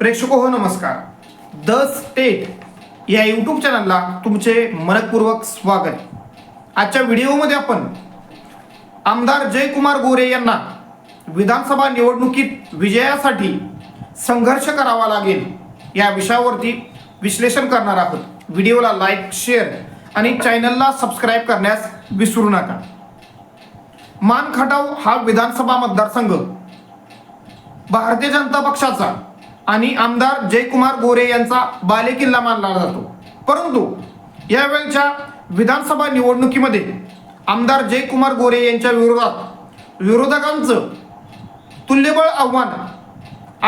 प्रेक्षक हो नमस्कार. द स्टेट या यूट्यूब चॅनलला तुमचे मनपूर्वक स्वागत. आजच्या व्हिडिओमध्ये आपण आमदार जयकुमार गोरे यांना विधानसभा निवडणुकीत विजयासाठी संघर्ष करावा लागेल या विषयावरती विश्लेषण करणार आहोत. व्हिडिओला लाईक शेअर आणि चॅनलला सबस्क्राईब करण्यास विसरू नका. मान खटाव हा विधानसभा मतदारसंघ. भारतीय जनता पक्षाचा आणि आमदार जयकुमार गोरे यांचा बालेकिल्ला मानला जातो. परंतु यावेळच्या विधानसभा निवडणुकीमध्ये आमदार जयकुमार गोरे यांच्या विरोधात विरोधकांचं तुल्यबळ आव्हान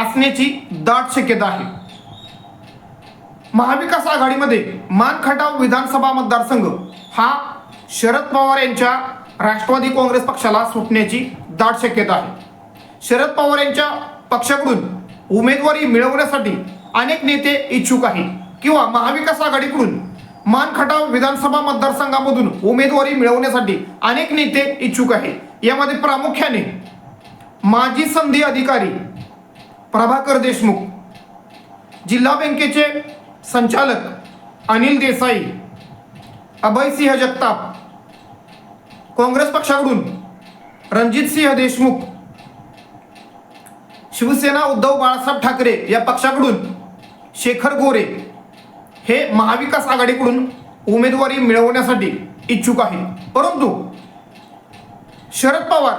असण्याची दाट शक्यता आहे. महाविकास आघाडीमध्ये मानखटाव विधानसभा मतदारसंघ हा शरद पवार यांच्या राष्ट्रवादी काँग्रेस पक्षाला सुटण्याची दाट शक्यता आहे. शरद पवार यांच्या पक्षाकडून उमेदवारी मिळवण्यासाठी अनेक नेते इच्छुक आहेत. किंवा महाविकास आघाडीकडून मानखटाव विधानसभा मतदारसंघामधून उमेदवारी मिळवण्यासाठी अनेक नेते इच्छुक आहेत. यामध्ये प्रामुख्याने माजी संधी अधिकारी प्रभाकर देशमुख जिल्हा बँकेचे संचालक अनिल देसाई अभयसिंह जगताप काँग्रेस पक्षाकडून रणजितसिंह देशमुख शिवसेना उद्धव बाळासाहेब ठाकरे या पक्षाकडून शेखर गोरे हे महाविकास आघाडीकडून उमेदवारी मिळवण्यासाठी इच्छुक आहे परंतु शरद पवार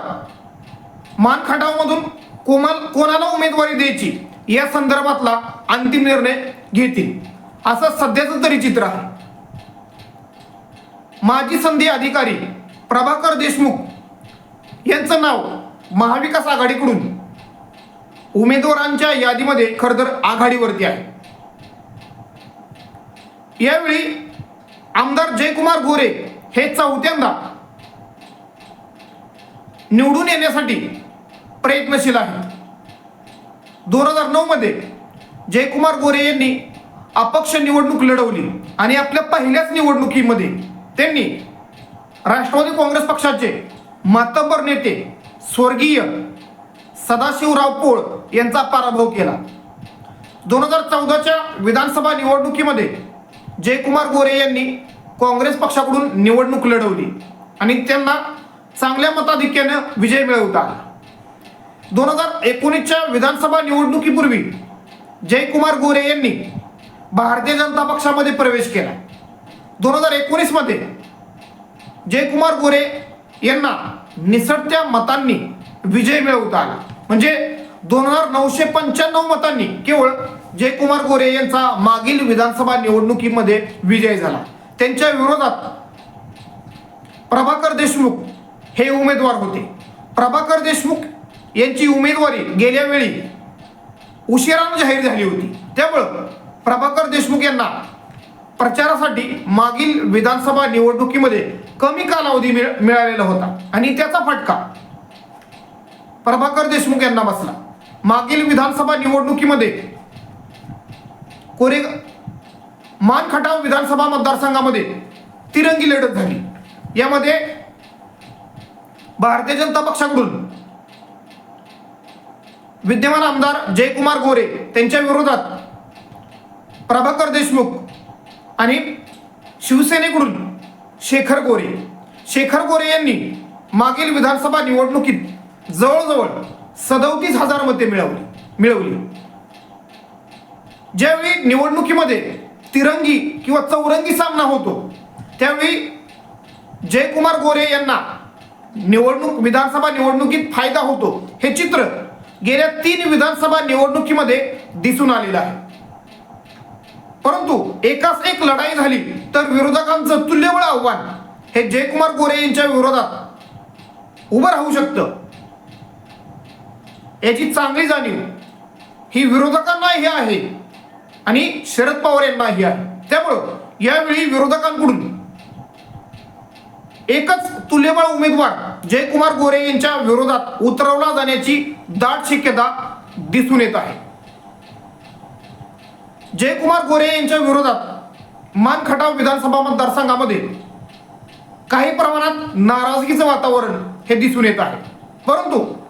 मानखटावमधून कोमाल कोणाला उमेदवारी द्यायची या संदर्भातला अंतिम निर्णय घेतील. असं सध्याचं तरी चित्र आहे. माजी संधी अधिकारी प्रभाकर देशमुख यांचं नाव महाविकास आघाडीकडून उमेदवारांच्या यादीमध्ये खरं तर आघाडीवरती आहे. यावेळी आमदार जयकुमार गोरे हे चौथ्यांदा निवडून येण्यासाठी प्रयत्नशील आहेत. दोन हजार नऊ मध्ये जयकुमार गोरे यांनी अपक्ष निवडणूक लढवली आणि आपल्या पहिल्याच निवडणुकीमध्ये त्यांनी राष्ट्रवादी काँग्रेस पक्षाचे मातब्बर नेते स्वर्गीय सदाशिवराव पोळ यांचा पराभव केला. दोन हजार चौदाच्या विधानसभा निवडणुकीमध्ये जयकुमार गोरे यांनी काँग्रेस पक्षाकडून निवडणूक लढवली आणि त्यांना चांगल्या मताधिक्यानं विजय मिळवता. आला दोन हजार एकोणीसच्या विधानसभा निवडणुकीपूर्वी जयकुमार गोरे यांनी भारतीय जनता पक्षामध्ये प्रवेश केला. दोन हजार एकोणीसमध्ये जयकुमार गोरे यांना निसटत्या मतांनी विजय मिळवता आला. म्हणजे दोन हजार नऊशे पंच्याण्णव मतांनी केवळ जयकुमार गोरे यांचा मागील विधानसभा निवडणुकीमध्ये विजय झाला. त्यांच्या विरोधात प्रभाकर देशमुख हे उमेदवार होते. प्रभाकर देशमुख यांची उमेदवारी गेल्या वेळी उशिरानं जाहीर झाली होती. त्यामुळं प्रभाकर देशमुख यांना प्रचारासाठी मागील विधानसभा निवडणुकीमध्ये कमी कालावधी मिळालेला होता. आणि त्याचा फटका प्रभाकर देशमुख यांना बसला. मागील विधानसभा निवडणुकीमध्ये कोरे मानखटाव विधानसभा मतदारसंघामध्ये तिरंगी लढत झाली. यामध्ये भारतीय जनता पक्षाकडून विद्यमान आमदार जयकुमार गोरे त्यांच्या विरोधात प्रभाकर देशमुख आणि शिवसेनेकडून शेखर गोरे. शेखर गोरे यांनी मागील विधानसभा निवडणुकीत जवळजवळ सदोतीस हजार मते मिळवली. मिळवली. ज्यावेळी निवडणुकीमध्ये तिरंगी किंवा चौरंगी सामना होतो त्यावेळी जयकुमार गोरे यांना निवडणूक विधानसभा निवडणुकीत फायदा होतो हे चित्र गेल्या तीन विधानसभा निवडणुकीमध्ये दिसून आलेलं आहे. परंतु एकाच एक लढाई झाली तर विरोधकांचं तुल्यबळ आव्हान हे जयकुमार गोरे यांच्या विरोधात उभं राहू शकतं. याची चांगली जाणीव ही विरोधकांनाही आहे आणि शरद पवार यांनाही आहे. त्यामुळं यावेळी विरोधकांकडून एकच तुल्यबळ उमेदवार जयकुमार गोरे यांच्या विरोधात उतरवला जाण्याची दाट शक्यता दिसून येत आहे. जयकुमार गोरे यांच्या विरोधात मानखटाव विधानसभा मतदारसंघामध्ये काही प्रमाणात नाराजगीचं वातावरण हे दिसून येत आहे. परंतु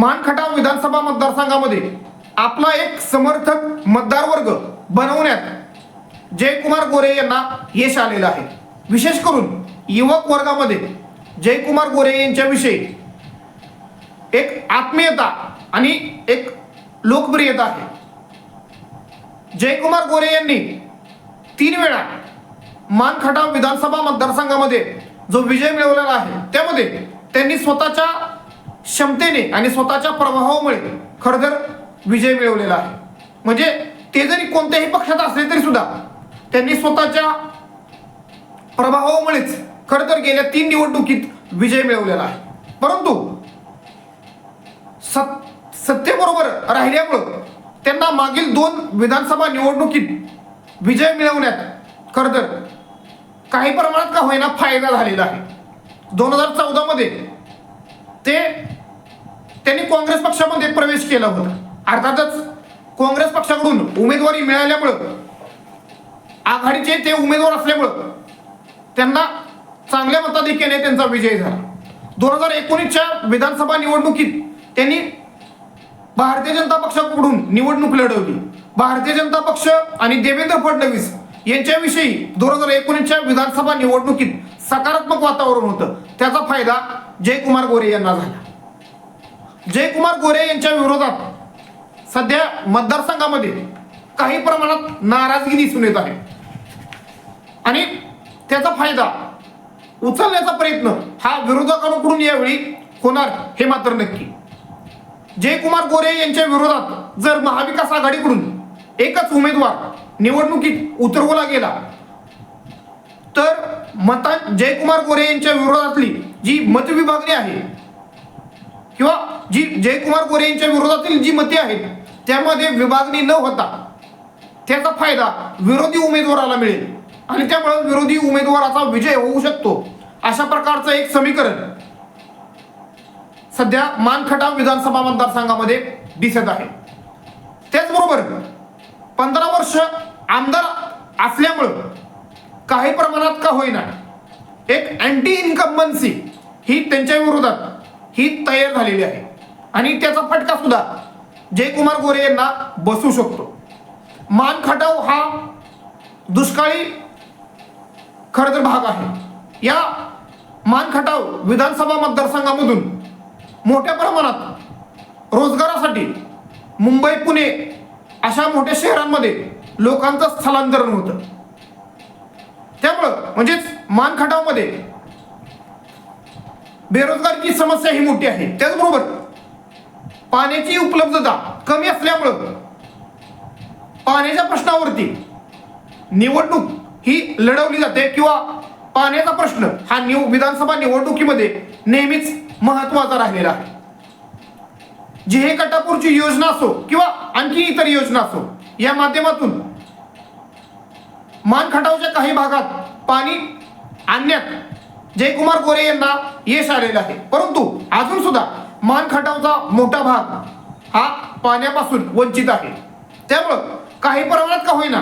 मानखटाव विधानसभा मतदारसंघामध्ये आपला एक समर्थक मतदार वर्ग बनवण्यात जयकुमार गोरे यांना यश आलेलं आहे. विशेष करून युवक वर्गामध्ये जयकुमार गोरे यांच्याविषयी एक आत्मीयता आणि एक लोकप्रियता आहे. जयकुमार गोरे यांनी तीन वेळा मानखटाव विधानसभा मतदारसंघामध्ये जो विजय मिळवलेला आहे त्यामध्ये त्यांनी स्वतःच्या क्षमतेने आणि स्वतःच्या प्रभावामुळे खरं तर विजय मिळवलेला आहे. म्हणजे ते जरी कोणत्याही पक्षात असले तरी सुद्धा त्यांनी स्वतःच्या प्रभावामुळेच खरं तर गेल्या तीन निवडणुकीत विजय मिळवलेला आहे. परंतु सत सत्तेबरोबर राहिल्यामुळं त्यांना मागील दोन विधानसभा निवडणुकीत विजय मिळवण्यात खरं तर काही प्रमाणात का होईना फायदा झालेला आहे. दोन हजार चौदामध्ये ते त्यांनी काँग्रेस पक्षामध्ये प्रवेश केला होता. अर्थातच काँग्रेस पक्षाकडून उमेदवारी मिळाल्यामुळं आघाडीचे ते उमेदवार असल्यामुळं त्यांना चांगल्या मताधिक्याने त्यांचा विजय झाला. दोन हजार एकोणीसच्या विधानसभा निवडणुकीत त्यांनी भारतीय जनता पक्षाकडून निवडणूक लढवली. भारतीय जनता पक्ष आणि देवेंद्र फडणवीस यांच्याविषयी दोन हजार एकोणीसच्या विधानसभा निवडणुकीत सकारात्मक वातावरण होतं. त्याचा फायदा जयकुमार गोरे यांना झाला. जयकुमार गोरे यांच्या विरोधात सध्या मतदारसंघामध्ये काही प्रमाणात नाराजगी दिसून येत आहे. आणि त्याचा फायदा उचलण्याचा प्रयत्न हा विरोधकांकडून यावेळी होणार हे मात्र नक्की. जयकुमार गोरे यांच्या विरोधात जर महाविकास आघाडीकडून एकच उमेदवार निवडणुकीत उतरवला गेला तर मता जयकुमार गोरे यांच्या विरोधातली जी मतविभागणी आहे किंवा जी जयकुमार गोरे यांच्या विरोधातील जी मते आहेत त्यामध्ये विभागणी न होता त्याचा फायदा विरोधी उमेदवाराला मिळेल. आणि त्यामुळे विरोधी उमेदवाराचा विजय होऊ शकतो. अशा प्रकारचं एक समीकरण सध्या मानखटाव विधानसभा मतदारसंघामध्ये दिसत आहे. त्याचबरोबर पंधरा वर्ष आमदार असल्यामुळं काही प्रमाणात का होईना एक अँटी इन्कम्बन्सी ही त्यांच्या विरोधात ही तयार झालेली आहे. आणि त्याचा फटका सुद्धा जयकुमार गोरे यांना बसू शकतो. मान खटाव हा दुष्काळी खरं तर भाग आहे. या मान खटाव विधानसभा मतदारसंघामधून मोठ्या प्रमाणात रोजगारासाठी मुंबई पुणे अशा मोठ्या शहरांमध्ये लोकांचं स्थलांतरण होतं. त्यामुळं म्हणजेच मानखटावमध्ये बेरोजगारीची समस्या ही मोठी आहे. त्याचबरोबर पाण्याची उपलब्धता कमी असल्यामुळं पाण्याच्या प्रश्नावरती निवडणूक ही लढवली जाते किंवा पाण्याचा प्रश्न हा निव विधानसभा निवडणुकीमध्ये नेहमीच महत्त्वाचा राहिलेला आहे. जिहे कटापूरची योजना असो किंवा आणखी इतर योजना असो या माध्यमातून मानखटावच्या काही भागात पाणी आणण्यात जयकुमार गोरे यांना यश आलेलं आहे. परंतु अजून सुद्धा मानखटावचा मोठा भाग हा पाण्यापासून वंचित आहे. त्यामुळं काही प्रमाणात का होईना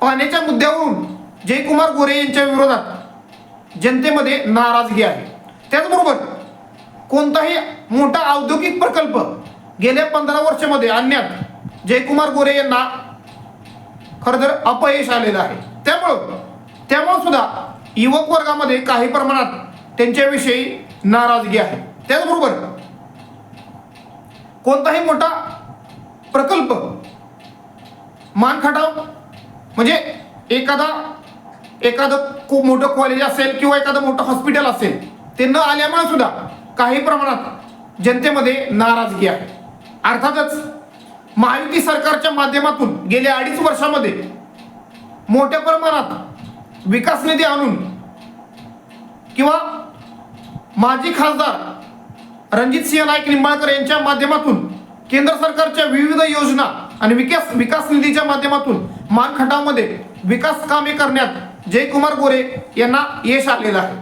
पाण्याच्या मुद्द्यावरून जयकुमार गोरे यांच्या विरोधात जनतेमध्ये नाराजगी आहे. त्याचबरोबर कोणताही मोठा औद्योगिक प्रकल्प गेल्या पंधरा वर्षामध्ये आणण्यात जयकुमार गोरे यांना खरं तर अपयश आलेलं आहे. त्यामुळं त्यामुळं सुद्धा युवक वर्गामध्ये काही प्रमाणात त्यांच्याविषयी नाराजगी आहे. त्याचबरोबर कोणताही मोठा प्रकल्प मानखटाव म्हणजे एखादा एखादं खूप मोठं कॉलेज असेल किंवा एखादं मोठं हॉस्पिटल असेल ते न आल्यामुळे सुद्धा काही प्रमाणात जनतेमध्ये नाराजगी आहे. अर्थातच महायुती सरकारच्या माध्यमातून गेल्या अडीच वर्षामध्ये मोठ्या प्रमाणात विकास निधी आणून किंवा माजी खासदार रणजित सिंह नाईक निंबाळकर यांच्या माध्यमातून केंद्र सरकारच्या विविध योजना आणि विकास विकास निधीच्या माध्यमातून मानखटावमध्ये विकास कामे करण्यात जयकुमार गोरे यांना यश आलेलं आहे.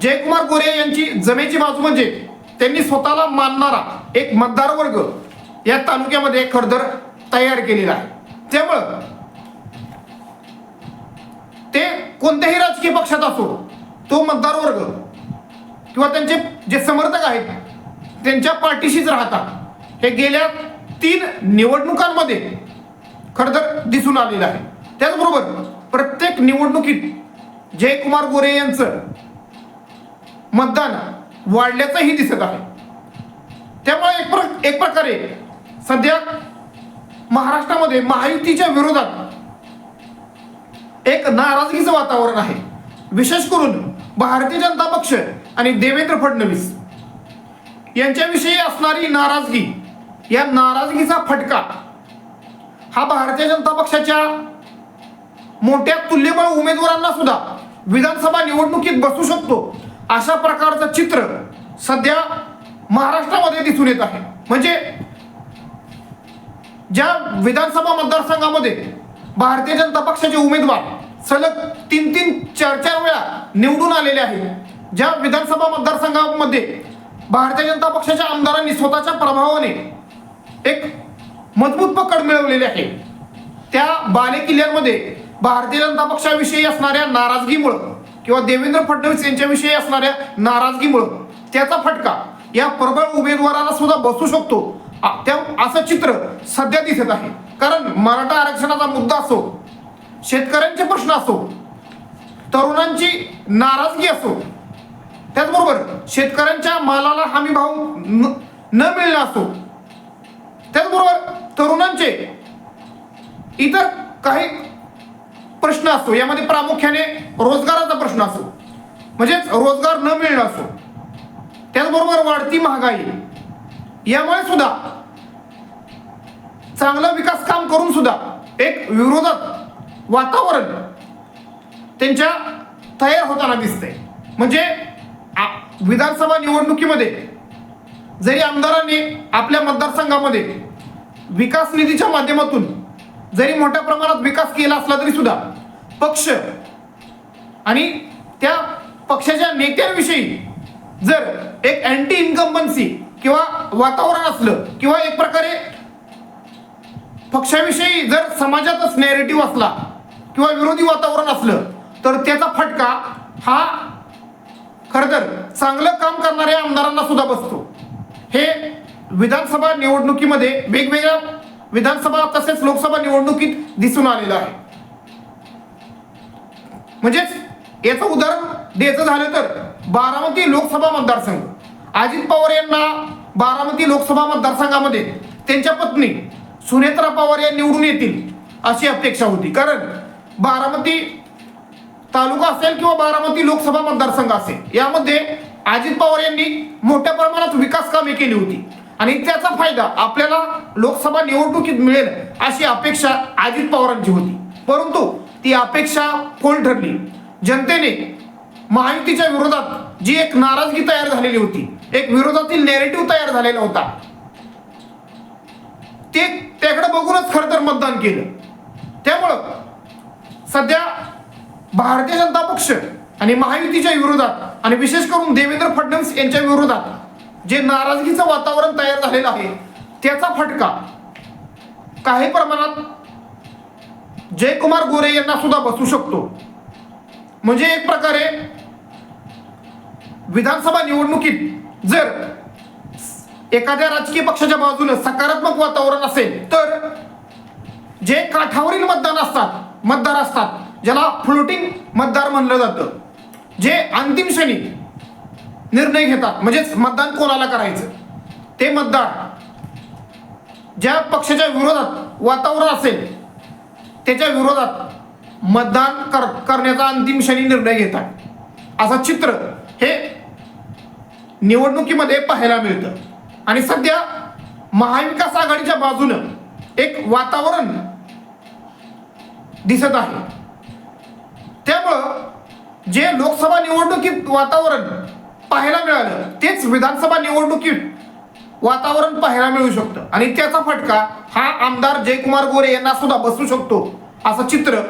जयकुमार गोरे यांची जमेची बाजू म्हणजे त्यांनी स्वतःला मानणारा एक मतदार वर्ग या तालुक्यामध्ये खरदर तयार केलेला आहे. त्यामुळं ते कोणत्याही राजकीय पक्षात असो तो मतदार वर्ग किंवा त्यांचे जे समर्थक आहेत त्यांच्या पाठीशीच राहतात. हे गेल्या तीन निवडणुकांमध्ये खरं तर दिसून आलेलं आहे. त्याचबरोबर प्रत्येक निवडणुकीत जयकुमार गोरे यांचं मतदान वाढल्याचंही दिसत आहे. त्यामुळे एक प्र एक प्रकारे सध्या महाराष्ट्रामध्ये महायुतीच्या विरोधात एक नाराजगीचं वातावरण आहे. विशेष करून भारतीय जनता पक्ष आणि देवेंद्र फडणवीस यांच्याविषयी असणारी नाराजगी या नाराजगीचा फटका हा भारतीय जनता पक्षाच्या मोठ्या तुल्यबळ उमेदवारांना सुद्धा विधानसभा निवडणुकीत बसू शकतो अशा प्रकारचं चित्र सध्या महाराष्ट्रामध्ये दिसून येत आहे. म्हणजे ज्या विधानसभा मतदारसंघामध्ये भारतीय जनता पक्षाचे उमेदवार सलग तीन तीन चार चार वेळा निवडून आलेले आहेत. ज्या विधानसभा मतदारसंघामध्ये भारतीय जनता पक्षाच्या आमदारांनी स्वतःच्या प्रभावाने एक मजबूत पकड मिळवलेली आहे. त्या बालेकिल्ल्यांमध्ये भारतीय जनता पक्षाविषयी असणाऱ्या नाराजगीमुळं किंवा देवेंद्र फडणवीस यांच्याविषयी असणाऱ्या नाराजगीमुळं त्याचा फटका या प्रबळ उमेदवाराला सुद्धा बसू शकतो. त्या असं चित्र सध्या दिसत आहे. कारण मराठा आरक्षणाचा मुद्दा असो शेतकऱ्यांचे प्रश्न असो तरुणांची नाराजगी असो त्याचबरोबर शेतकऱ्यांच्या मालाला हमी भाव न न मिळणं असो त्याचबरोबर तरुणांचे इतर काही प्रश्न असतो यामध्ये प्रामुख्याने रोजगाराचा प्रश्न असो म्हणजेच रोजगार न मिळणं असो त्याचबरोबर वाढती महागाई यामुळे सुद्धा चांगलं विकास काम करून सुद्धा एक विरोधात वातावरण त्यांच्या तयार होताना दिसतंय. म्हणजे आ- विधानसभा निवडणुकीमध्ये जरी आमदारांनी आपल्या मतदारसंघामध्ये विकास निधीच्या माध्यमातून जरी मोठ्या प्रमाणात विकास केला असला तरी सुद्धा पक्ष आणि त्या पक्षाच्या नेत्यांविषयी जर एक अँटी इन्कम्बन्सी किंवा वातावरण असलं किंवा एक प्रकारे पक्षाविषयी जर समाजातच नेरेटिव्ह असला किंवा विरोधी वातावरण असलं तर त्याचा फटका हा खरं तर चांगलं काम करणाऱ्या आमदारांना सुद्धा बसतो. हे विधानसभा निवडणुकीमध्ये वेगवेगळ्या विधानसभा तसेच लोकसभा निवडणुकीत दिसून आलेलं आहे. म्हणजेच याचं उदाहरण द्यायचं झालं तर बारामती लोकसभा मतदारसंघ. अजित पवार यांना बारामती लोकसभा मतदारसंघामध्ये त्यांच्या पत्नी सुनेत्रा पवार या निवडून येतील अशी अपेक्षा होती. कारण बारामती तालुका असेल किंवा बारामती लोकसभा मतदारसंघ असेल यामध्ये अजित पवार यांनी मोठ्या प्रमाणात विकास कामे केली होती. आणि त्याचा फायदा आपल्याला लोकसभा निवडणुकीत मिळेल अशी अपेक्षा अजित पवारांची होती. परंतु ती अपेक्षा फोल ठरली. जनतेने महायुतीच्या विरोधात जी एक नाराजगी तयार झालेली होती एक विरोधातील नेरेटिव्ह तयार झालेला होता ते त्याकडे बघूनच खरं तर मतदान केलं. त्यामुळं सध्या भारतीय जनता पक्ष आणि महायुतीच्या विरोधात आणि विशेष करून देवेंद्र फडणवीस यांच्या विरोधात जे नाराजगीचं वातावरण तयार झालेलं आहे त्याचा फटका काही प्रमाणात जयकुमार गोरे यांना सुद्धा बसू शकतो. म्हणजे एक प्रकारे विधानसभा निवडणुकीत जर एखाद्या राजकीय पक्षाच्या बाजूने सकारात्मक वातावरण असेल तर जे काठावरील मतदान असतात मतदार असतात ज्याला फ्लोटिंग मतदार म्हणलं जातं जे अंतिम क्षणी निर्णय घेतात म्हणजेच मतदान कोणाला करायचं ते मतदार ज्या पक्षाच्या विरोधात वातावरण असेल त्याच्या विरोधात मतदान कर करण्याचा अंतिम क्षणी निर्णय घेतात. असं चित्र हे निवडणुकीमध्ये पाहायला मिळतं. आणि सध्या महाविकास आघाडीच्या बाजूनं एक वातावरण दिसत आहे. त्यामुळं जे लोकसभा निवडणुकीत वातावरण पाहायला मिळालं तेच विधानसभा निवडणुकीत वातावरण पाहायला मिळू शकतं. आणि त्याचा फटका हा आमदार जयकुमार गोरे यांना सुद्धा बसू शकतो असं चित्र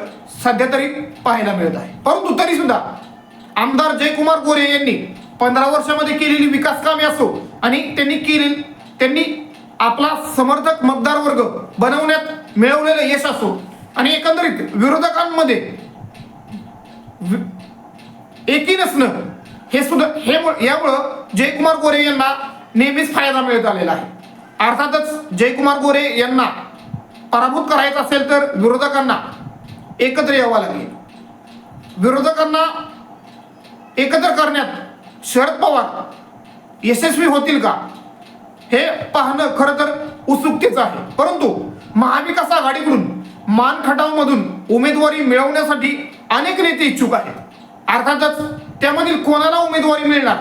सध्या तरी पाहायला मिळत आहे. परंतु तरी सुद्धा आमदार जयकुमार गोरे यांनी पंधरा वर्षामध्ये केलेली विकास कामे असो आणि त्यांनी केलेली त्यांनी आपला समर्थक मतदार वर्ग बनवण्यात मिळवलेलं यश असो आणि एकंदरीत विरोधकांमध्ये एकी नसणं हे सुद्धा हे यामुळं जयकुमार गोरे यांना नेहमीच फायदा मिळत आलेला आहे. अर्थातच जयकुमार गोरे यांना पराभूत करायचं असेल तर विरोधकांना एकत्र यावं लागेल. विरोधकांना एकत्र करण्यात शरद पवार यशस्वी होतील का? हे पाहणं खरं तर उत्सुकतेच आहे. परंतु महाविकास आघाडीकडून मान खटावमधून उमेदवारी मिळवण्यासाठी अनेक नेते इच्छुक आहेत. अर्थातच त्यामधील कोणाला उमेदवारी मिळणार?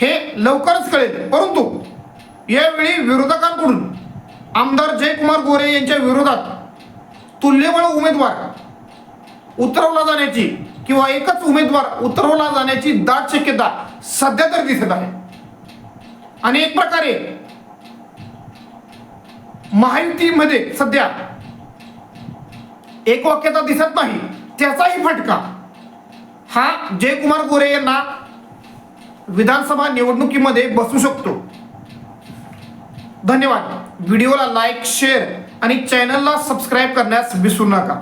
हे लवकरच कळेल. परंतु यावेळी विरोधकांकडून आमदार जयकुमार गोरे यांच्या विरोधात तुल्यबळ उमेदवार उतरवला जाण्याची किंवा एकच उमेदवार उतरवला जाण्याची दाट शक्यता सध्या तर दिसत आहे. आणि एक प्रकारे महायुतीमध्ये सध्या एक वाक्यता दिसत नाही त्याचाही फटका. हा जयकुमार गोरे यांना विधानसभा निवडणुकीमध्ये बसू शकतो. धन्यवाद. व्हिडिओला लाईक शेअर आणि चॅनलला सबस्क्राईब करण्यास विसरू नका.